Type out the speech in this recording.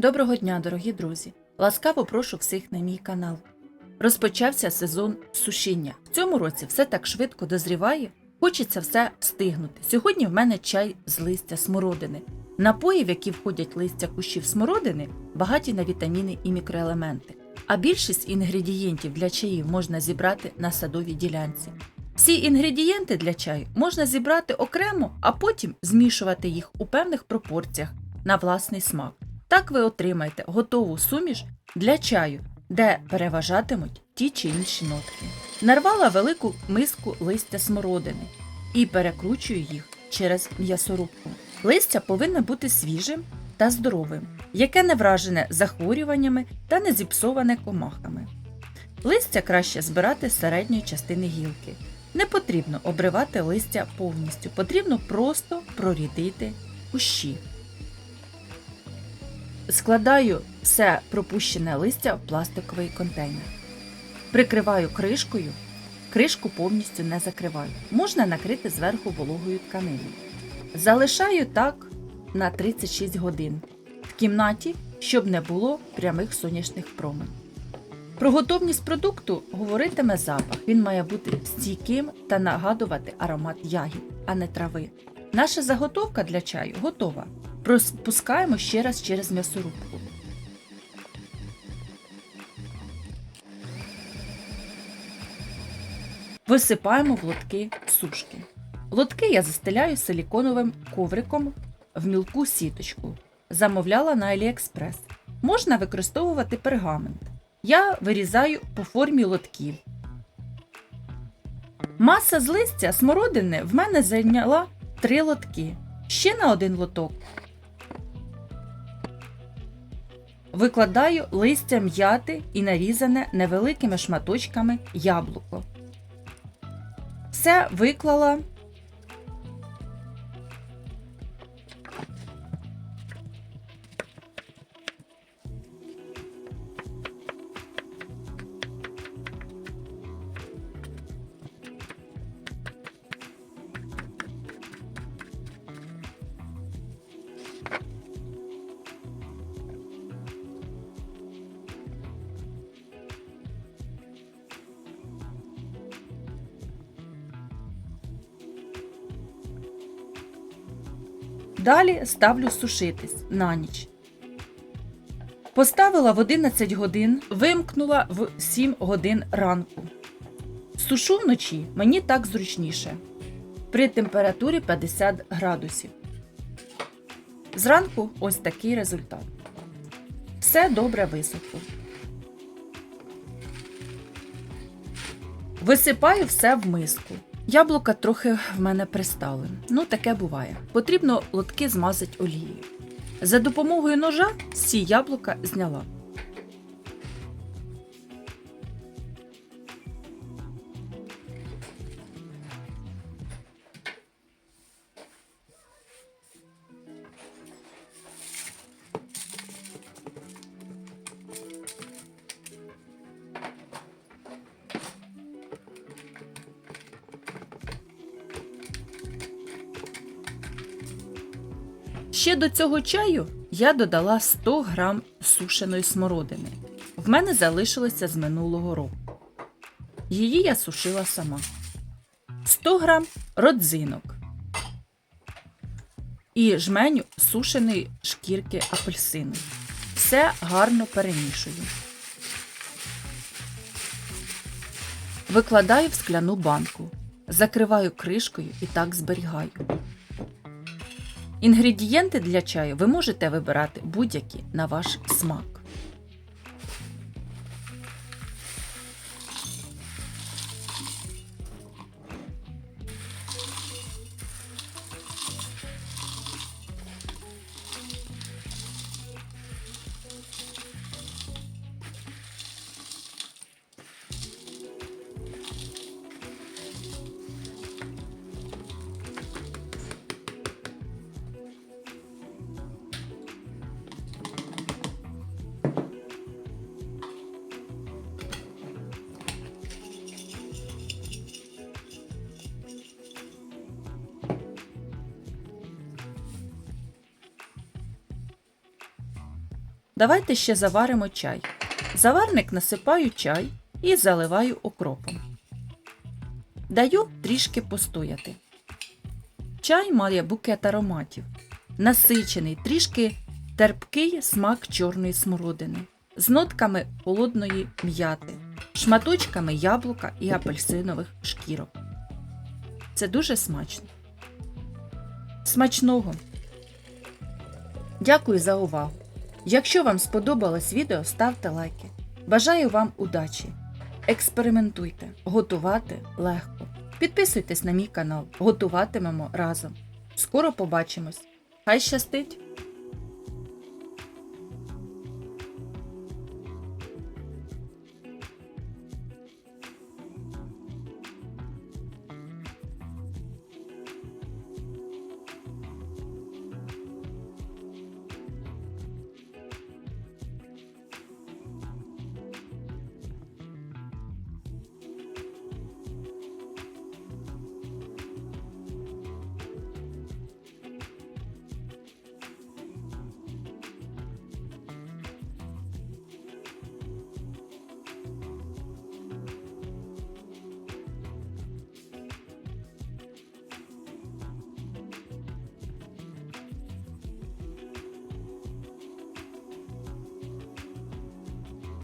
Доброго дня, дорогі друзі! Ласкаво прошу всіх на мій канал. Розпочався сезон сушіння. В цьому році все так швидко дозріває, хочеться все встигнути. Сьогодні в мене чай з листя смородини. Напої, в які входять листя кущів смородини, багаті на вітаміни і мікроелементи. А більшість інгредієнтів для чаїв можна зібрати на садовій ділянці. Всі інгредієнти для чаю можна зібрати окремо, а потім змішувати їх у певних пропорціях на власний смак. Так ви отримаєте готову суміш для чаю, де переважатимуть ті чи інші нотки. Нарвала велику миску листя смородини і перекручую їх через м'ясорубку. Листя повинно бути свіжим та здоровим, яке не вражене захворюваннями та не зіпсоване комахами. Листя краще збирати з середньої частини гілки. Не потрібно обривати листя повністю, потрібно просто прорідити кущі. Складаю все пропущене листя в пластиковий контейнер. Прикриваю кришкою, кришку повністю не закриваю. Можна накрити зверху вологою тканиною. Залишаю так на 36 годин в кімнаті, щоб не було прямих сонячних променів. Про готовність продукту говоритиме запах. Він має бути стійким та нагадувати аромат ягід, а не трави. Наша заготовка для чаю готова. Пропускаємо ще раз через м'ясорубку. Висипаємо в лотки сушки. Лотки я застеляю силіконовим ковриком в мілку сіточку. Замовляла на AliExpress. Можна використовувати пергамент. Я вирізаю по формі лотків. Маса з листя смородини в мене зайняла три лотки. Ще на один лоток. Викладаю листя м'яти і нарізане невеликими шматочками яблуко. Все виклала. Далі ставлю сушитись на ніч. Поставила в 11 годин, вимкнула в 7 годин ранку. Сушу вночі мені так зручніше. При температурі 50 градусів. Зранку ось такий результат. Все добре висохло. Висипаю все в миску. Яблука трохи в мене пристали. Ну, таке буває. Потрібно лотки змазати олією. За допомогою ножа всі яблука зняла. Ще до цього чаю я додала 100 грам сушеної смородини. В мене залишилося з минулого року. Її я сушила сама. 100 грам родзинок і жменю сушеної шкірки апельсину. Все гарно перемішую. Викладаю в скляну банку, закриваю кришкою і так зберігаю. Інгредієнти для чаю ви можете вибирати будь-які на ваш смак. Давайте ще заваримо чай. Заварник насипаю чай і заливаю окропом. Даю трішки постояти. Чай має букет ароматів, насичений, трішки терпкий смак чорної смородини, з нотками холодної м'яти, шматочками яблука і апельсинових шкірок. Це дуже смачно. Смачного! Дякую за увагу! Якщо вам сподобалось відео, ставте лайки. Бажаю вам удачі! Експериментуйте, готувати легко. Підписуйтесь на мій канал, готуватимемо разом. Скоро побачимось. Хай щастить!